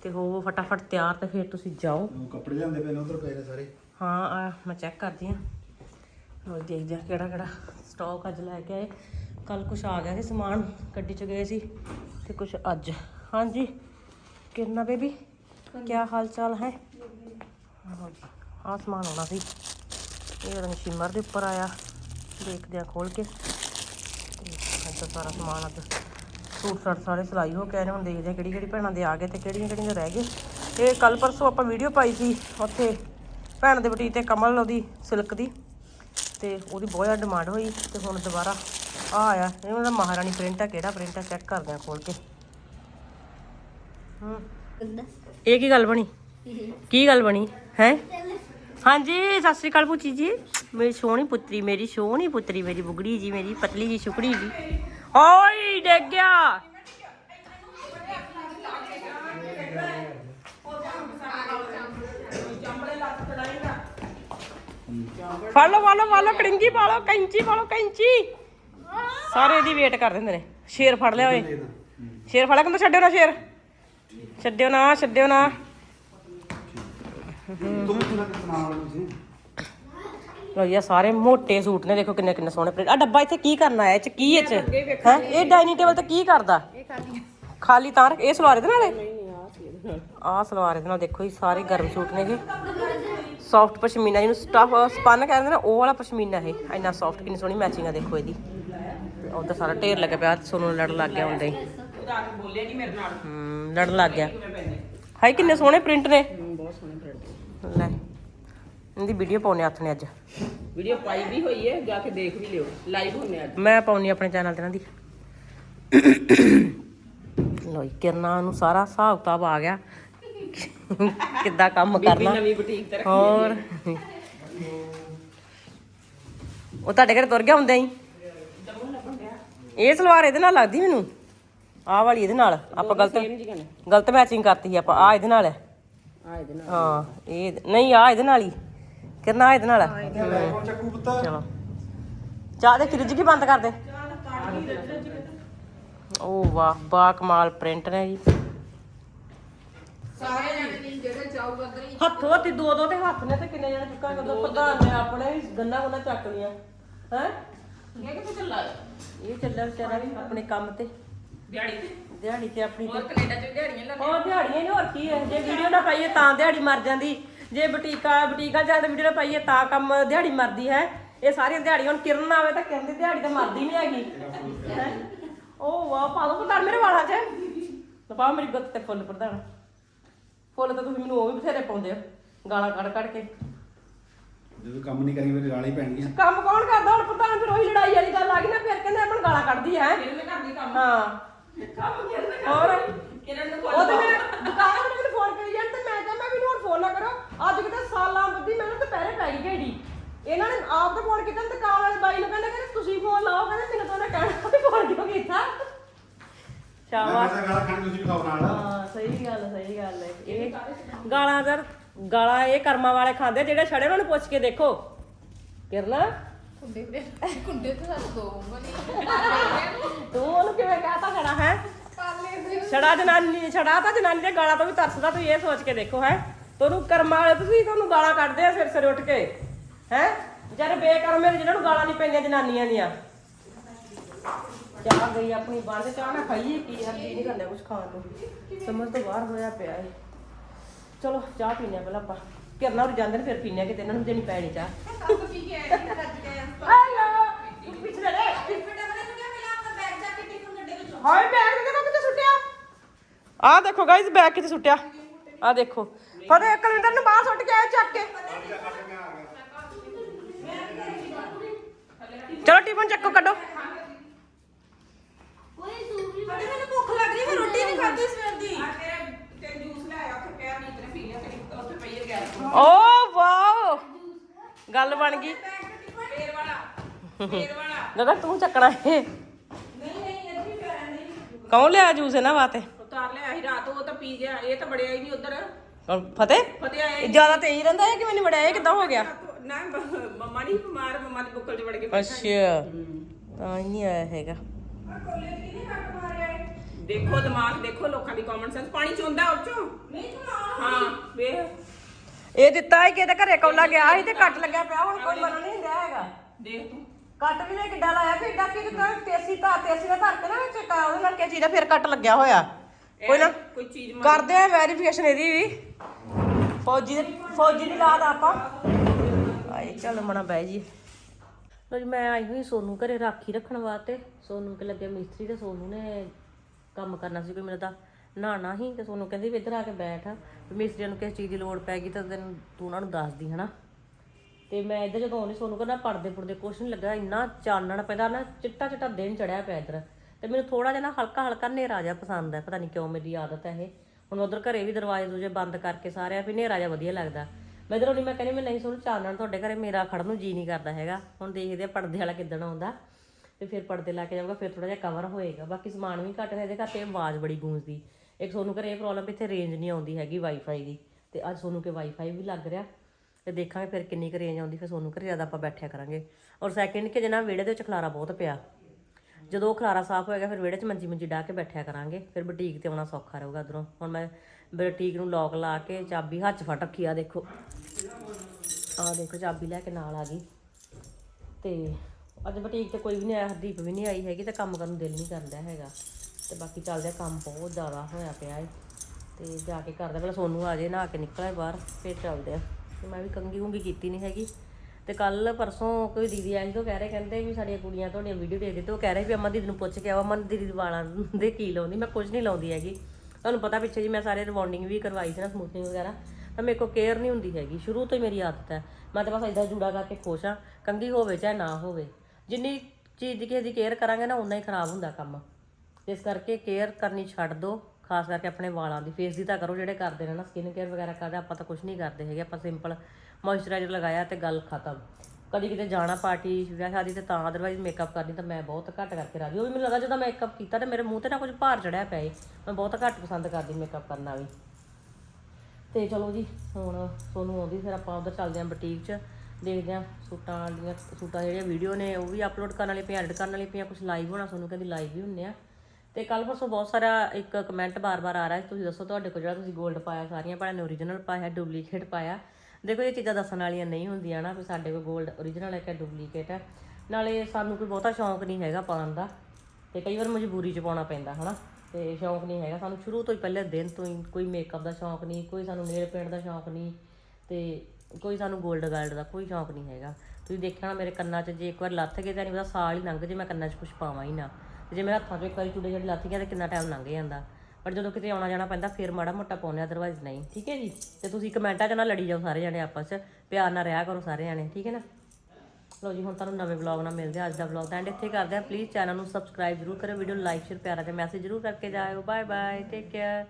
ਤੇ ਹੋਵੋ ਫਟਾਫਟ ਤਿਆਰ ਤੇ ਫਿਰ ਤੁਸੀਂ ਜਾਓ। ਉਹ ਕੱਪੜੇ ਲਿਆਂਦੇ ਪਏ ਨੇ ਉਧਰ ਪਏ ਨੇ ਸਾਰੇ। ਹਾਂ ਆ ਮੈਂ ਚੈੱਕ ਕਰਦੀ ਹਾਂ। ਹੋਰ ਦੇਖਦੇ ਹਾਂ ਕਿਹੜਾ ਕਿਹੜਾ ਸਟਾਕ ਅੱਜ ਲੈ ਕੇ ਆਏ। ਕੱਲ ਕੁਛ ਆ ਗਿਆ ਸੀ ਸਮਾਨ ਗੱਡੀ 'ਚ ਗਏ ਸੀ ਤੇ ਕੁਛ ਅੱਜ। ਹਾਂਜੀ ਕਿਰਨਾ ਬੇਬੀ ਕੀ ਹਾਲ ਚਾਲ ਹੈ? ਆ ਸਮਾਨ ਆਉਣਾ ਸੀ। ਇਹ ਰੰਗ ਸ਼ਿਮਰ ਦੇ ਉੱਪਰ ਆਇਆ। ਦੇਖਦੇ ਆ ਖੋਲ ਕੇ। ਤੇ ਅੱਜ ਸਾਰਾ ਸਮਾਨ ਅੱਜ ਸੂਟ ਸਾਟ ਸਾਰੇ ਸਿਲਾਈ ਹੋ ਕੇ ਆਏ ਨੇ ਹੁਣ ਦੇਖਦੇ ਆ ਕਿਹੜੀ ਕਿਹੜੀ ਭੈਣਾਂ ਦੇ ਆ ਗਏ ਤੇ ਕਿਹੜੀਆਂ ਕਿਹੜੀਆਂ ਦੇ ਰਹਿ ਗਏ। ਇਹ ਕੱਲ ਪਰਸੋਂ ਆਪਾਂ ਵੀਡੀਓ ਪਾਈ ਸੀ ਉੱਥੇ ਭੈਣ ਦੇ ਬੁਟੀਕ ਤੇ ਕਮਲ ਉਹਦੀ ਸਿਲਕ ਦੀ ਤੇ ਉਹਦੀ ਬਹੁਤ ਜ਼ਿਆਦਾ ਡਿਮਾਂਡ ਹੋਈ ਤੇ ਹੁਣ ਦੁਬਾਰਾ ਆ ਆਇਆ। ਇਹ ਉਹਦਾ ਮਹਾਰਾਣੀ ਪ੍ਰਿੰਟ ਆ ਕਿਹੜਾ ਪ੍ਰਿੰਟ ਆ ਚੈੱਕ ਕਰਦੇ ਆ ਖੋਲ ਕੇ। ਹੂੰ। ਇਹ ਕੀ ਗੱਲ ਬਣੀ? ਕੀ ਗੱਲ ਬਣੀ? ਹੈ? ਹਾਂਜੀ ਸਤਿ ਸ਼੍ਰੀ ਅਕਾਲ ਪੁੱਚੀ ਜੀ। ਮੇਰੀ ਸੋਹਣੀ ਪੁੱਤਰੀ ਮੇਰੀ ਸੋਹਣੀ ਪੁੱਤਰੀ ਮੇਰੀ ਬੁਗੜੀ ਜੀ ਮੇਰੀ ਪਤਲੀ ਜੀ ਸ਼ੁਕੜੀ ਜੀ। ਓਏ ਡਿੱਗ ਗਿਆ ਫੜ ਲਓ ਫੜ ਲਓ ਫੜ ਲਓ ਕੜਿੰਗੀ ਪਾ ਲਓ, ਕੈਂਚੀ ਪਾ ਲਓ, ਕੈਂਚੀ। ਸਾਰੇ ਇਹਦੀ ਵੇਟ ਕਰ ਦਿੰਦੇ ਨੇ। ਸ਼ੇਰ ਫੜ ਲਿਆ ਓਏ। ਸ਼ੇਰ ਫੜਿਆ ਕਹਿੰਦਾ ਛੱਡਿਓ ਨਾ ਸ਼ੇਰ। ਛੱਡਿਓ ਨਾ ਛੱਡਿਓ ਨਾ। ਤੁਸੀਂ। ਲੋ ਜੀ ਆਹ ਸਾਰੇ ਮੋٹے ਸੂਟ ਨੇ ਦੇਖੋ ਕਿੰਨੇ ਕਿੰਨੇ ਸੋਹਣੇ ਪ੍ਰਿੰਟ। ਆ ਡੱਬਾ ਇੱਥੇ ਕੀ ਕਰਨਾ ਹੈ? ਇਹ ਚ ਕੀ ਇਹ ਚ? ਹੈ? ਇਹ ਡਾਈਨਿੰਗ ਟੇਬਲ ਤੇ ਕੀ ਕਰਦਾ? ਖਾਲੀ ਤਾਂ ਰੱਖ- ਇਹ ਸਲਵਾਰ ਇਹਦੇ ਨਾਲ ਆਹ ਸਲਵਾਰ ਇਹਦੇ ਨਾਲ। ਦੇਖੋ ਜੀ ਸਾਰੇ ਗਰਮ ਸੂਟ ਨੇ ਇਹ। ਸੌਫਟ ਪਸ਼ਮੀਨਾ ਜਿਹਨੂੰ ਸਟਫ ਸਪਨ ਕਹਿੰਦੇ ਨੇ ਉਹ ਵਾਲਾ ਪਸ਼ਮੀਨਾ ਇਹ। ਇੰਨਾ ਸੌਫਟ ਕਿੰਨੀ ਸੋਹਣੀ ਮੈਚਿੰਗ ਆ ਦੇਖੋ ਇਹਦੀ। ਤੇ ਉਹਦਾ ਸਾਰਾ ਢੇਰ ਲੱਗਿਆ ਪਿਆ ਸੋਨੂੰ ਲੜ ਲੱਗ ਗਿਆ ਹੁੰਦੇ ਹੀ। ਬੋਲਿਆ ਨਹੀਂ ਮੇਰੇ ਨਾਲ ਹੂੰ ਲੜ ਲੱਗ ਗਿਆ। ਹਾਈ ਕਿੰਨੇ ਸੋਹਣੇ ਪ੍ਰਿੰਟ ਨੇ। ਬਹੁਤ ਸੋਹਣੇ ਪ੍ਰਿੰਟ ਲੈ। ਇਹਦੀ ਵੀਡੀਓ ਪਾਉਣੇ ਹੱਥ ਨੇ ਅੱਜ। ਵੀਡੀਓ ਪਾਈ ਵੀ ਹੋਈ ਹੈ ਜਾ ਕੇ ਦੇਖ ਵੀ ਲਿਓ। ਲਾਈਵ ਹੁੰਨੇ ਅੱਜ। ਮੈਂ ਪਾਉਣੀ ਆਪਣੇ ਚੈਨਲ ਤੇ ਇਹਨਾਂ ਦੀ। ਲੋ ਜੀ ਕਿਰਨਾ ਨੂੰ ਸਾਰਾ ਹਿਸਾਬ ਕਿਤਾਬ ਆ ਗਿਆ। ਕਿੱਦਾਂ ਕੰਮ ਕਰਨਾ। ਨਵੀਂ ਬੁਟੀਕ ਤੇ ਹੋਰ। ਉਹ ਤੁਹਾਡੇ ਘਰੇ ਤੁਰ ਗਿਆ ਹੁੰਦਾ ਹੀ? ਇਹ ਸਲਵਾਰ ਇਹਦੇ ਨਾਲ ਲੱਗਦੀ ਮੈਨੂੰ? ਆਹ ਵਾਲੀ ਇਹਦੇ ਨਾਲ। ਆਪਾਂ ਗਲਤ ਗਲਤ ਮੈਚਿੰਗ ਕਰਤੀ ਆਪਾਂ। ਆ ਇਹਦੇ ਨਾਲ ਹੈ। ਆ ਇਹਦੇ ਨਾਲ। ਹਾਂ ਇਹ ਨਹੀਂ ਆ ਇਹਦੇ ਨਾਲ ਹੀ। ਕਿਰਨਾ ਇਹਦੇ ਨਾਲ? ਹੈ ਉਹ ਚੱਕੂ ਪੁੱਤ। ਚਲੋ। ਚਾਹ ਦੇ ਫ੍ਰਿਜ ਕੀ ਬੰਦ ਕਰ ਦੇ? ਓ ਵਾਹ ਬਾ ਕਮਾਲ ਪ੍ਰਿੰਟ ਨੇ ਜੀ। ਸਾਰੇ ਜਣੇ ਜਿਹੜੇ ਚਾਹੂਗਾ ਉਧਰ ਹੀ। ਹੱਥੋਂ ਹੱਥੀ ਦੋ ਦੋ ਤੇ ਹੱਥ ਨੇ ਤੇ ਕਿੰਨੇ ਜਣੇ ਚੁੱਕਾਂਗੇ ਉਦੋਂ ਪ੍ਰਧਾਨ ਨੇ ਆਪਣੇ ਵੀ ਗੰਨਾ ਗੁੰਨਾ ਚੱਕ ਲਿਆ ਹੈ? ਇਹ ਕਿੱਥੇ ਚੱਲਾ? ਇਹ ਚੱਲਿਆ ਵਿਚਾਰਾ ਵੀ ਆਪਣੇ ਕੰਮ ਤੇ। ਦਿਹਾੜੀ ਤੇ? ਦਿਹਾੜੀ ਤੇ ਆਪਣੀ ਤੇ। ਹੋਰ ਕੈਨੇਡਾ ਚ ਦਿਹਾੜੀਆਂ ਲੱਗ ਉਹ ਦਿਹਾੜੀਆਂ ਨੇ ਹੋਰ ਕੀ ਹੈ? ਜੇ ਵੀਡੀਓ ਨਾ ਪਾਈਏ ਤਾਂ ਦਿਹਾੜੀ ਮਰ ਜਾਂਦੀ। ਜੇ ਬੁਟੀਕਾ ਬੁਟੀਕਾ ਜਾਂਦੇ ਵੀਡੀਓ ਨਾ ਪਾਈਏ ਤਾਂ ਕੰਮ ਦਿਹਾੜੀ ਮਰਦੀ ਹੈ। ਇਹ ਸਾਰੀਆਂ ਦਿਹਾੜੀ ਹੁਣ ਕਿਰਨ ਆਵੇ ਤਾਂ ਕਿਰਨ ਦੀ ਦਿਹਾੜੀ ਤਾਂ ਮਰਦੀ ਨਹੀਂ ਹੈਗੀ। ਹੈਂ? ਉਹ ਵਾਹ ਪਾ ਦੋ ਪ੍ਰਧਾਨ ਮੇਰੇ ਵਾਲਾਂ 'ਚ ਲਪਾ ਮੇਰੀ ਗੁੱਤ ਤੇ ਫੁੱਲ ਪ੍ਰਧਾਨ। ਫੁੱਲ ਤਾਂ ਤੁਸੀਂ ਮੈਨੂੰ ਉਹ ਵੀ ਬਥੇਰੇ ਪਾਉਂਦੇ ਹੋ ਗਾਲਾਂ ਕੱਢ ਕੱਢ ਕੇ। ਜਦੋਂ ਕੰਮ ਨਹੀਂ ਕਰੀ ਮੇਰੇ ਗਾਲੀ ਪੈਣਗੀਆਂ। ਕੰਮ ਕੌਣ ਕਰਦਾ? ਹੁਣ ਪ੍ਰਧਾਨ ਫਿਰ ਉਹੀ ਲੜਾਈ ਵਾਲੀ ਗੱਲ ਆ ਗਈ ਨਾ ਫਿਰ ਕਹਿੰਦੇ ਆਪਣ ਗਾਲਾਂ ਕੱਢਦੀ ਹੈ। ਕਿਰਨ ਕਰਦੀ ਕੰਮ? ਹਾਂ। ਕੰਮ ਕਿਰਨ ਹੋਰ? ਕਿਰਨ ਨੂੰ ਉਹ ਤੇ ਮੈਂ ਦੁਕਾਨ ਤੇ ਮੈਨੂੰ ਫੋਨ ਕਰੀ ਜਾਣ ਤੇ ਮੈਂ ਕਿਹਾ ਮੈਂ ਮੈਨੂੰ ਹੁਣ ਫੋਨ ਨਾ ਕਰੋ। ਅੱਜ ਕਿਤੇ ਸਾਲਾਂ ਬੱਦੀ ਮੈਨੂੰ ਦੁਪਹਿਰੇ ਪੈ ਗਈ ਘੇੜੀ। ਇਹਨਾਂ ਨੇ ਆਪ ਤਾਂ ਫੋਨ ਕੀਤਾ ਤੇ ਦੁਕਾਨ ਵਾਲੇ ਬਾਈ ਨੂੰ ਕਹਿੰਦੇ ਕਿ ਤੁਸੀਂ ਫੋਨ ਲਾਓ ਕਹਿੰਦੇ ਮੈਨੂੰ ਤਾਂ ਉਹਨੇ ਕਹਿਣਾ ਵੀ ਫੋਨ ਕਿਉਂ ਕੀਤਾ। ਮੈਂ ਸ਼ਾਬਾਸ਼। ਪੈਸਾ ਗਾਲਾਂ ਖਾਣ ਤੁਸੀਂ ਵੀ ਖਾਓ ਨਾਲ। ਹਾਂ ਸਹੀ ਗੱਲ ਸਹੀ ਗੱਲ ਹੈ। ਇਹ ਗਾਲਾਂ ਯਾਰ ਗਾਲਾਂ ਇਹ ਕਰਮਾਂ ਵਾਲੇ ਖਾਂਦੇ ਜਿਹੜੇ ਛੜੇ ਉਹਨਾਂ ਨੂੰ ਪੁੱਛ ਕੇ ਦੇਖੋ। ਕਿਰਨਾ? ਕੁੰਡੇ ਤੇ ਕੁੰਡੇ ਤੇ ਸਾਨੂੰ ਦੋ ਉਂਗਲੀ ਤੂੰ ਉਹਨੂੰ ਕਿਵੇਂ ਕਹਤਾ ਛੜਾ ਹੈ? ਛੜਾ ਜਨਾਨੀ ਛੜਾ ਤਾਂ ਜਨਾਨੀ ਦੇ ਗਾਲਾਂ ਤੋਂ ਵੀ ਤਰਸਦਾ ਤੂੰ ਇਹ ਸੋਚ ਕੇ ਦੇਖੋ ਹੈ? ਤੁਹਾਨੂੰ ਕਰਮਾਂ ਵਾਲੇ ਤੁਸੀਂ ਤੁਹਾਨੂੰ ਗਾਲਾਂ ਕੱਢਦੇ ਆ ਸਿਰ ਸਿਰ ਉੱਠ ਕੇ, ਹੈ? ਜਦ ਬੇਕਰਮ ਮੇਰੇ ਜਿਹਨਾਂ ਨੂੰ ਗਾਲਾਂ ਨਹੀਂ ਪੈਂਦੀਆਂ ਜਨਾਨੀਆਂ ਦੀਆਂ। ਚਾਹ ਗਈ ਆਪਣੀ ਬੰਦ, ਚਾਹ ਨਾ ਖਾਈਏ, ਕੀ ਯਾਰ ਜੀ ਨਹੀਂ ਕਰਦਾ ਕੁਝ ਖਾਣ ਨੂੰ। ਸਮਝ ਤੋਂ ਬਾਹਰ ਹੋਇਆ ਪਿਆ ਏ ਚਲੋ, ਚਾਹ ਪੀਨੇ ਪਹਿਲਾਂ ਆਪਾਂ। ਕਿਰਨਾ ਉਰ ਜਾਂਦੇ ਨੇ, ਫਿਰ ਪੀਨੇ ਕਿਤੇ, ਇਹਨਾਂ ਨੂੰ ਦੇਣੀ ਪੈਣੀ ਚਾਹ। ਹੈਲੋ ਪਿਛਲੇ ਦੇ ਹਾਏ ਬੈਗ ਦੇਖੋ ਕਿੱਥੇ ਸੁੱਟਿਆ? ਆਹ ਦੇਖੋ ਗਾਇਸ ਬੈਗ ਕਿੱਥੇ ਸੁੱਟਿਆ? ਆਹ ਦੇਖੋ। ਫਤਿਹ ਕਲਿੰਦਰ ਨੂੰ ਬਾਹਰ ਸੁੱਟ ਕੇ ਆਇਆ ਚੱਕ ਕੇ। ਚਲੋ ਟਿਫਨ ਚੱਕੋ ਕੱਢੋ। ਮੈਨੂੰ ਭੁੱਖ ਲੱਗ ਰਹੀ ਮੈਂ ਰੋਟੀ ਨਹੀਂ ਖਾਧੀ ਸਵੇਰ ਦੀ। ਆ ਤੇਰੇ ਤੇ ਜੂਸ ਲੈ ਆਇਆ ਉੱਥੇ ਪਿਆ ਨਹੀਂ ਤੇਰੇ ਪੀ ਲਿਆ ਤੇਰੀ ਉੱਥੇ ਪਈ ਹੈ ਗਿਆ ਓ ਵਾਓ। ਗੱਲ ਬਣ ਗਈ। ਫੇਰ ਵਾਲਾ ਫੇਰ ਵਾਲਾ। ਗਗਨ ਤੂੰ ਚੱਕਣਾ ਇਹ। ਨਹੀਂ ਨਹੀਂ ਇੱਥੇ ਪਿਆ ਨਹੀਂ। ਕੌਣ ਲਿਆ ਜੂਸ ਇਹਨਾਂ ਵਾਸਤੇ? ਉਤਾਰ ਲਿਆ ਸੀ ਰਾਤ ਉਹ ਤਾਂ ਪੀ ਗਿਆ ਇਹ ਤਾਂ ਬੜਿਆ ਹੀ ਨਹੀਂ ਉਧਰ? ਫਤਿਹ? ਫਤਿਹ ਆਇਆ ਇਹ ਜ਼ਿਆਦਾ ਤੇਜ਼ ਰਹਿੰਦਾ ਹੈ ਕਿ ਮੈਨੂੰ ਇਹ ਕਿੱਦਾਂ ਹੋ ਗਿਆ? ਹੀ- ਨਾ ਮ- ਮੰਮਾ ਨਹੀਂ ਬਿਮਾਰ ਮੰਮਾ ਦੇ ਬੁੱਕਲ 'ਚ ਵੜ ਕੇ ਅੱਛਾ। ਤਾਂ ਹੀ ਨਹੀਂ ਆਇਆ ਹੈਗਾ। ਦੇਖੋ ਦਿਮਾਗ ਦੇਖੋ ਲੋਕਾਂ ਦੀ ਕਾਮਨ ਸੈਂਸ ਪਾਣੀ ਚੋਂਦਾ ਉਹ ਚੋਂ? ਨਹੀਂ ਹਾਂ ਵੇਖ। ਇਹ ਦਿੱਤਾ ਹੈ ਕਿ ਇਹਦੇ ਘਰੇ ਕੌਲਾ ਗਿਆ ਸੀ ਤੇ ਕੱਟ ਲੱਗਿਆ ਪਿਆ ਹੁਣ ਕੋਈ ਮਨ ਨਹੀਂ ਰਿਹਾ ਹੈਗਾ। ਦੇਖ ਤੂੰ। ਕੱਟ ਵੀ ਨੇ ਕਿੱਡਾ ਲਾਇਆ ਫਿਰ ਏਡਾ ਕਿ ਤਾਂ ਤੇਸੀ ਤਾਂ ਤੇਸੀ ਦਾ ਧਰ ਕੇ ਨਾ ਵਿੱਚ ਕਾ ਉਹਦੇ ਨਾਲ ਕੀ ਚੀਜ਼ ਦਾ ਫਿਰ ਕੱਟ ਲੱਗਿਆ ਹੋਇਆ। ਕੋਈ ਨਾ ਕੋਈ ਚੀਜ਼ ਕਰਦੇ ਆ ਵੈਰੀਫਿਕੇਸ਼ਨ ਇਹਦੀ ਵੀ। ਫੌਜੀ ਦੇ ਫੌਜੀ ਦੀ ਲਾਦ ਆਪਾਂ। ਆਏ ਚੱਲ ਮਣਾ ਬਹਿ ਜੀ ਲੋ ਜੀ ਮੈਂ ਆਈ ਹੋਈ ਸੋਨੂੰ ਘਰੇ ਰਾਖੀ ਰੱਖਣ ਵਾਸਤੇ। ਸੋਨੂੰ ਕਿ ਲੱਗਿਆ ਮਿਸਤਰੀ ਤੇ ਸੋਨੂੰ ਨੇ ਕੰਮ ਕਰਨਾ ਸੀ ਕੋਈ ਮੇਰਾ ਤਾਂ ਨਹਾਣਾ ਹੀ ਤੇ ਸੋਨੂੰ ਕਹਿੰਦੀ ਵੀ ਇੱਧਰ ਆ ਕੇ ਬੈਠ। ਵੀ ਮਿਸਤਰੀਆਂ ਨੂੰ ਕਿਸੇ ਚੀਜ਼ ਦੀ ਲੋੜ ਪੈ ਗਈ ਤਾਂ ਤੈਨੂੰ ਤੂੰ ਉਹਨਾਂ ਨੂੰ ਦੱਸਦੀ ਹਨਾ? ਤੇ ਮੈਂ ਇੱਧਰ ਜਦੋਂ ਆਉਂਦੀ ਸੋਨੂੰ ਕਹਿੰਦਾ ਪੜਦੇ ਪੁੜਦੇ ਕੁਛ ਨਹੀਂ ਲੱਗਾ ਇੰਨਾ ਚਾਨਣ ਪੈਦਾ ਨਾ ਚਿੱਟਾ ਚਿੱਟਾ ਦਿਨ ਚੜਿਆ ਪਿਆ ਇੱਧਰ। ਤੇ ਮੈਨੂੰ ਥੋੜਾ ਜਿਹਾ ਨਾ ਹਲਕਾ ਹਲਕਾ ਹਨੇਰਾ ਜਿਹਾ ਪਸੰਦ ਹੈ, ਪਤਾ ਨਹੀਂ ਕਿਉਂ ਮੇਰੀ ਆਦਤ ਹੈ ਇਹ। ਹੁਣ ਉਧਰ ਘਰੇ ਵੀ ਦਰਵਾਜ਼ੇ ਦੂਜੇ ਬੰਦ ਕਰਕੇ ਸਾਰੇ ਆ ਵੀ ਹਨੇਰਾ ਜਿਹਾ ਵਧੀਆ ਲੱਗਦਾ। ਮੈਂ ਇਧਰੋਂ ਨਹੀਂ ਮੈਂ ਕਹਿੰਦੀ ਮੈਂ ਨਹੀਂ ਸੋਨੂੰ ਚਾਨਣ ਤੁਹਾਡੇ ਘਰੇ ਮੇਰਾ ਖੜਨ ਨੂੰ ਜੀ ਨਹੀਂ ਕਰਦਾ ਹੈਗਾ। ਹੁਣ ਦੇਖਦੇ ਆ ਪਰਦੇ ਵਾਲਾ ਕਿੱਦਣ ਆਉਂਦਾ ਤੇ ਫਿਰ ਪਰਦੇ ਲਾ ਕੇ ਜਾਊਗਾ, ਫਿਰ ਥੋੜਾ ਜਿਹਾ ਕਵਰ ਹੋਏਗਾ। ਬਾਕੀ ਸਮਾਨ ਵੀ ਘੱਟ ਹੈ, ਇਹਦੇ ਕਰਕੇ ਆਵਾਜ਼ ਬੜੀ ਗੂੰਜਦੀ। ਇੱਕ ਸੋਨੂੰ ਘਰੇ ਇਹ ਪ੍ਰੋਬਲਮ ਇੱਥੇ ਰੇਂਜ ਨਹੀਂ ਆਉਂਦੀ ਹੈਗੀ ਵਾਈਫਾਈ ਦੀ ਤੇ ਅੱਜ ਸੋਨੂੰ ਕੇ ਵਾਈਫਾਈ ਵੀ ਲੱਗ ਰਿਹਾ ਤੇ ਦੇਖਾਂਗੇ ਫਿਰ ਕਿੰਨੀ ਕੁ ਰੇਂਜ ਆਉਂਦੀ, ਫਿਰ ਸੋਨੂੰ ਘਰੇ ਜ਼ਿਆਦਾ ਆਪਾਂ ਬੈਠਿਆ ਕਰਾਂਗੇ। ਔਰ ਸੈਕਿੰਡ ਕਿ ਜਨਾ ਵਿਹੜੇ ਦੇ ਵਿੱਚ ਖਲਾਰਾ ਬਹੁਤ ਪਿਆ। ਜਦੋਂ ਉਹ ਖਲਾਰਾ ਸਾਫ਼ ਹੋਏਗਾ, ਫਿਰ ਵਿਹੜੇ 'ਚ ਮੰਜੀ ਮੰਜੀ ਡਾਹ ਕੇ ਬੈਠਿਆ ਕਰਾਂਗੇ। ਫਿਰ ਬੁਟੀਕ ਤੇ ਆਉਣਾ ਸੌਖਾ ਰਹੂਗਾ ਉਧਰੋਂ। ਹੁਣ ਮੈਂ ਬੁਟੀਕ ਨੂੰ ਲੌਕ ਲਾ ਕੇ ਚਾਬੀ ਹੱਥ 'ਚ ਫੜ ਰੱਖੀ ਆ, ਦੇਖੋ। ਆ ਦੇਖੋ, ਚਾਬੀ ਲੈ ਕੇ ਨਾਲ ਆ ਗਈ। ਤੇ ਅੱਜ ਬੁਟੀਕ ਤੇ ਕੋਈ ਵੀ ਨਹੀਂ ਆਇਆ, ਹਰਦੀਪ ਵੀ ਨਹੀਂ ਆਈ ਹੈਗੀ ਤਾਂ ਕੰਮ ਕਰਨ ਨੂੰ ਦਿਲ ਨਹੀਂ ਕਰਦਾ ਹੈਗਾ। ਤੇ ਬਾਕੀ ਚੱਲਦਾ ਕੰਮ ਬਹੁਤ ਜ਼ਿਆਦਾ ਹੋਇਆ ਪਿਆ ਹੈ ਤੇ ਜਾ ਕੇ ਕਰਦਾ ਪਹਿਲਾਂ ਸੋਨੂੰ ਆ ਜੇ, ਨਹਾ ਕੇ ਨਿਕਲਿਆ ਬਾਹਰ, ਫਿਰ ਚੱਲਦੇ ਆ। ਮੈਂ ਵੀ ਕੰਗੀ ਕੁੰਗੀ ਕੀਤੀ ਨਹੀਂ ਹੈਗੀ। ਤੇ ਕੱਲ ਪਰਸੋਂ ਕੋਈ ਦੀਦੀ ਆਈ ਤੋਂ ਕਹਿ ਰਹੇ, ਕਹਿੰਦੇ ਵੀ ਸਾਡੀਆਂ ਕੁੜੀਆਂ ਤੁਹਾਡੀਆਂ ਵੀਡੀਓ ਦੇਖਦੇ, ਤੇ ਉਹ ਕਹਿ ਰਹੇ ਵੀ ਅਮਨ ਦੀਦੀ ਨੂੰ ਪੁੱਛ ਕੇ ਆਓ ਅਮਨ ਦੀਦੀ ਦੇ ਵਾਲਾਂ ਦੇ ਕੀ ਲਾਉਂਦੀ, ਮੈਂ ਕੁਝ ਨਹੀਂ ਲਾਉਂਦੀ ਹੈਗੀ। ਤੁਹਾਨੂੰ ਪਤਾ ਪਿੱਛੇ ਜੀ ਮੈਂ ਸਾਰੇ ਰਿਬੌਂਡਿੰਗ ਵੀ ਕਰਵਾਈ ਸੀ ਨਾ ਸਮੂਥਨਿੰਗ ਵਗੈਰਾ, ਤਾਂ ਮੇਰੇ ਕੋਲ ਕੇਅਰ ਨਹੀਂ ਹੁੰਦੀ ਹੈਗੀ, ਸ਼ੁਰੂ ਤੋਂ ਹੀ ਮੇਰੀ ਆਦਤ ਹੈ। ਮੈਂ ਤਾਂ ਬਸ ਇਦਾਂ ਜੂੜਾ ਕਰਕੇ ਖੁਸ਼ ਹਾਂ, ਕੰਗੀ ਹੋਵੇ ਚਾਹੇ ਨਾ ਹੋਵੇ। ਜਿੰਨੀ ਚੀਜ਼ ਦੀ ਕਿਸੇ ਦੀ ਕੇਅਰ ਕਰਾਂਗੇ ਨਾ ਉਨਾ ਹੀ ਖਰਾਬ ਹੁੰਦਾ ਕੰਮ। ਇਸ ਕਰਕੇ ਕੇਅਰ ਕਰਨੀ ਛੱਡ ਦਿਓ ਖਾਸ ਕਰਕੇ ਆਪਣੇ ਵਾਲਾਂ ਦੀ ਫੇਸ ਦੀ ਤਾਂ ਕਰੋ, ਜਿਹੜੇ ਕਰਦੇ ਨੇ ਨਾ ਸਕਿਨ ਕੇਅਰ ਵਗੈਰਾ ਕਰਦੇ, ਆਪਾਂ ਤਾਂ ਕੁਝ ਨਹੀਂ ਕਰਦੇ ਹੈਗੇ, ਆਪਾਂ ਸਿੰਪਲ ਮੋਇਸਚਰਾਈਜ਼ਰ ਲਗਾਇਆ ਤੇ ਗੱਲ ਖਤਮ। ਕਦੀ ਕਿਤੇ ਜਾਣਾ ਪਾਰਟੀ, ਵਿਆਹ ਸ਼ਾਦੀ ਤੇ ਤਾਂ ਅਦਰਵਾਈਜ਼ ਮੇਕਅਪ ਕਰਨੀ ਤਾਂ ਮੈਂ ਬਹੁਤ ਘੱਟ ਕਰਕੇ ਰਾਜੀ। ਉਹ ਵੀ ਮੈਨੂੰ ਲੱਗਾ ਜਦੋਂ ਮੇਕਅਪ ਕੀਤਾ ਤੇ ਮੇਰੇ ਮੂੰਹ ਤੇ ਨਾ ਕੁਝ ਭਾਰ ਚੜਿਆ ਪਿਆ ਏ। ਮੈਂ ਬਹੁਤ ਘੱਟ ਪਸੰਦ ਕਰਦੀ ਮੇਕਅਪ ਕਰਨਾ ਵੀ। ਤੇ ਚਲੋ ਜੀ, ਹੁਣ ਤੁਹਾਨੂੰ ਆਉਂਦੀ, ਫਿਰ ਆਪਾਂ ਉਧਰ ਚੱਲਦੇ ਆਂ ਬੁਟੀਕ 'ਚ। ਦੇਖਦੇ ਆਂ ਸੂਟਾਂ ਵਾਲੀਆਂ ਸੂਟਾਂ ਜਿਹੜੀਆਂ ਵੀਡੀਓ ਨੇ, ਉਹ ਵੀ ਅਪਲੋਡ ਕਰਨ ਵਾਲੀ ਪਈਆਂ ਐਡਿਟ ਕਰਨ ਵਾਲੀ ਪਈਆਂ ਕੁਝ ਲਾਈਵ ਹੋਣਾ ਤੁਹਾਨੂੰ ਕਹਿੰਦੀ ਲਾਈਵ ਵੀ ਹੁੰਨੇ ਆ। ਤੇ ਕੱਲ ਪਰਸੋਂ ਬਹੁਤ ਸਾਰਾ ਇੱਕ ਕਮੈਂਟ ਬਾਰ-ਬਾਰ ਆ ਰਿਹਾ ਸੀ, ਤੁਸੀਂ ਦੱਸੋ ਤੁਹਾਡੇ ਕੋਲ ਜਿਹੜਾ ਤੁਸੀਂ 골ਡ ਪਾਇਆ, ਸਾਰੀਆਂ ਭੈਣਾਂ ਨੇ ਓਰੀਜਨਲ ਪਾਇਆ ਡੁਪਲੀਕੇਟ ਪਾਇਆ। ਦੇਖੋ, ਇਹ ਚੀਜ਼ਾਂ ਦੱਸਣ ਵਾਲੀਆਂ ਨਹੀਂ ਹੁੰਦੀਆਂ ਨਾ, ਵੀ ਸਾਡੇ ਕੋਲ 골ਡ ਓਰੀਜਨਲ ਹੈ ਕਿ ਡੁਪਲੀਕੇਟ ਹੈ। ਨਾਲੇ ਸਾਨੂੰ ਕੋਈ ਬਹੁਤਾ ਸ਼ੌਂਕ ਨਹੀਂ ਹੈਗਾ ਪਾਉਣ ਦਾ, ਤੇ ਕਈ ਵਾਰ ਮਜਬੂਰੀ 'ਚ ਪਾਉਣਾ ਪੈਂਦਾ, ਹਨਾ? ਤੇ ਸ਼ੌਂਕ ਨਹੀਂ ਹੈਗਾ। ਸਾਨੂੰ ਸ਼ੁਰੂ ਤੋਂ ਹੀ ਪਹਿਲੇ ਦਿਨ ਤੋਂ ਹੀ ਕੋਈ ਮੇਕਅਪ ਦਾ ਸ਼ੌਂਕ ਨਹੀਂ, ਕੋਈ ਸਾਨੂੰ ਨੇਲ ਪੇਂਟ ਦਾ ਸ਼ੌਂਕ ਨਹੀਂ, ਤੇ ਕੋਈ ਸਾਨੂੰ 골ਡ ਗਾਲਡ ਦਾ ਕੋਈ ਸ਼ੌਂਕ ਨਹੀਂ ਹੈਗਾ। ਤੁਸੀਂ ਦੇਖਿਆ ਨਾ ਮੇਰੇ ਕੰਨਾਂ 'ਚ, ਜੇ ਇੱਕ ਵਾਰ ਲੱਥ ਗਏ ਤਾਂ ਨਹੀਂ ਪਤਾ ਸਾਲ ਹੀ ਲੰਘ ਜੇ, ਮੈਂ ਕੰਨਾਂ 'ਚ ਕੁਝ ਪਾਵਾਂ ਹੀ ਨਾ। ਤੇ ਜੇ ਮੇਰੇ ਹੱਥਾਂ 'ਚ ਇੱਕ ਵਾਰੀ ਚੂੜੇ ਜਿਹੜੇ ਲੱਥ ਗਿਆ ਤਾਂ ਕਿੰਨਾ ਟਾਈਮ ਲੰਘ ਜਾਂਦਾ। ਪਰ ਜਦੋਂ ਕਿਤੇ ਆਉਣਾ ਜਾਣਾ ਪੈਂਦਾ, ਫਿਰ ਮਾੜਾ ਮੋਟਾ ਪਾਉਂਦੇ ਅਦਰਵਾਈਜ਼ ਨਹੀਂ। ਠੀਕ ਹੈ ਜੀ? ਤੇ ਤੁਸੀਂ ਕਮੈਂਟਾਂ 'ਚ ਨਾ ਲੜੀ ਜਾਓ ਸਾਰੇ ਜਣੇ ਆਪਸ 'ਚ, ਪਿਆਰ ਨਾਲ ਰਿਹਾ ਕਰੋ ਸਾਰੇ ਜਣੇ, ਠੀਕ ਹੈ ਨਾ? ਲਓ ਜੀ, ਹੁਣ ਤੁਹਾਨੂੰ ਨਵੇਂ ਵਲੌਗ ਨਾਲ ਮਿਲਦੇ ਆ ਅੱਜ ਦਾ ਵਲੌਗ ਤਾਂ ਐਂਡ ਇੱਥੇ ਕਰਦੇ ਆ ਪਲੀਜ਼ ਚੈਨਲ ਨੂੰ ਸਬਸਕ੍ਰਾਈਬ ਜਰੂਰ ਕਰਿਓ ਵੀਡੀਓ ਲਾਈਕ ਸ਼ੇਅਰ ਪਿਆਰਾ ਤੇ ਮੈਸੇਜ ਜਰੂਰ ਕਰਕੇ ਜਾਇਓ। Bye bye take care